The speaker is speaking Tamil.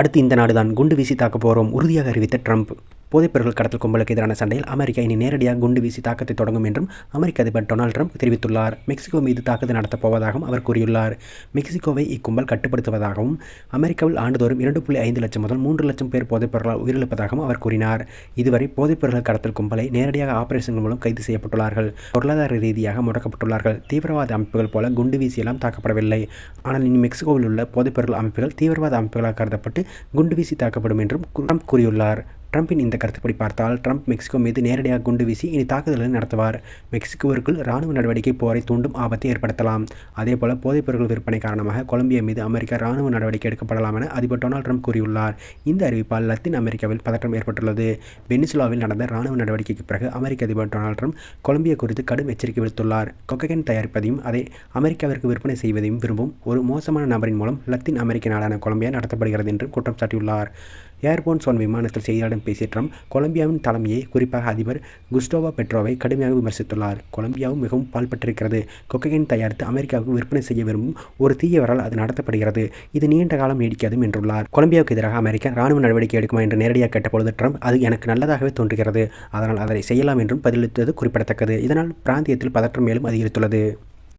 அடுத்து இந்த நாடு தான் குண்டு வீசி தாக்க போகிறோம் உறுதியாக அறிவித்த ட்ரம்ப். போதைப்பொருள் கடத்தல் கும்பலுக்கு எதிரான சண்டையில் அமெரிக்கா இனி நேரடியாக குண்டு வீசி தாக்கத்தை தொடங்கும் என்றும் அமெரிக்க அதிபர் டொனால்ட் ட்ரம்ப் தெரிவித்துள்ளார். மெக்சிகோ மீது தாக்குதல் நடத்தப் போவதாகவும் அவர் கூறியுள்ளார். மெக்சிகோவை இக்கும்பல் கட்டுப்படுத்துவதாகவும் அமெரிக்காவில் ஆண்டுதோறும் இரண்டு புள்ளி ஐந்து லட்சம் முதல் மூன்று லட்சம் பேர் போதைப்பொருளால் உயிரிழப்பதாகவும் அவர் கூறினார். இதுவரை போதைப்பொருள் கடத்தல் கும்பலை நேரடியாக ஆபரேஷன்கள் மூலம் கைது செய்யப்பட்டுள்ளார்கள். பொருளாதார ரீதியாக முடக்கப்பட்டுள்ளார்கள். தீவிரவாத அமைப்புகள் போல குண்டு வீசியெல்லாம் தாக்கப்படவில்லை. ஆனால் இனி மெக்சிகோவில் உள்ள போதைப்பொருள் அமைப்புகள் தீவிரவாத அமைப்புகளாக கருதப்பட்டு குண்டு வீசி தாக்கப்படும் என்றும் ட்ரம்ப் கூறியுள்ளார். ட்ரம்பின் இந்த கருத்துப்படி பார்த்தால் ட்ரம்ப் மெக்சிகோ மீது நேரடியாக குண்டு வீசி இனி தாக்குதல்களை நடத்துவார். மெக்சிகோவிற்குள் ராணுவ நடவடிக்கை போரை தூண்டும் ஆபத்தை ஏற்படுத்தலாம். அதேபோல போதைப்பொருள் விற்பனை காரணமாக கொலம்பியா மீது அமெரிக்கா ராணுவ நடவடிக்கை எடுக்கப்படலாம் என அதிபர் டொனால்ட் ட்ரம்ப் கூறியுள்ளார். இந்த அறிவிப்பால் லத்தீன் அமெரிக்காவில் பதற்றம் ஏற்பட்டுள்ளது. வெனிசுலாவில் நடந்த ராணுவ நடவடிக்கைக்கு பிறகு அமெரிக்க அதிபர் டொனால்ட் ட்ரம்ப் கொலம்பியா குறித்து கடும் எச்சரிக்கை விடுத்துள்ளார். கொக்ககன் தயாரிப்பதையும் அதை அமெரிக்காவிற்கு விற்பனை செய்வதையும் விரும்பும் ஒரு மோசமான நபரின் மூலம் லத்தீன் அமெரிக்க நாடான கொலம்பியா நடத்தப்படுகிறது என்று குற்றம் சாட்டியுள்ளார். ஏர்போன்ஸ் ஒன் விமானத்தில் செய்தியாளர்களிடம் பேசிய ட்ரம்ப் கொலம்பியாவின் தலைமையை குறிப்பாக அதிபர் குஸ்டோவா பெட்ரோவை கடுமையாக விமர்சித்துள்ளார். கொலம்பியாவும் மிகவும் பால்பட்டிருக்கிறது. கொக்கையின் தயாரித்து அமெரிக்காவுக்கு விற்பனை செய்ய விரும்பும் ஒரு தீயவரால் அது நடத்தப்படுகிறது. இது நீண்ட காலம் நீடிக்காதும் என்றுள்ளார். கொலம்பியாவுக்கு எதிராக அமெரிக்கா ராணுவ நடவடிக்கை எடுக்குமா என்று நேரடியாக கேட்டபொழுது ட்ரம்ப் அது எனக்கு நல்லதாகவே தோன்றுகிறது. அதனால் அதனை செய்யலாம் என்றும் பதிலளித்தது குறிப்பிடத்தக்கது. இதனால் பிராந்தியத்தில் பதற்றம் மேலும் அதிகரித்துள்ளது.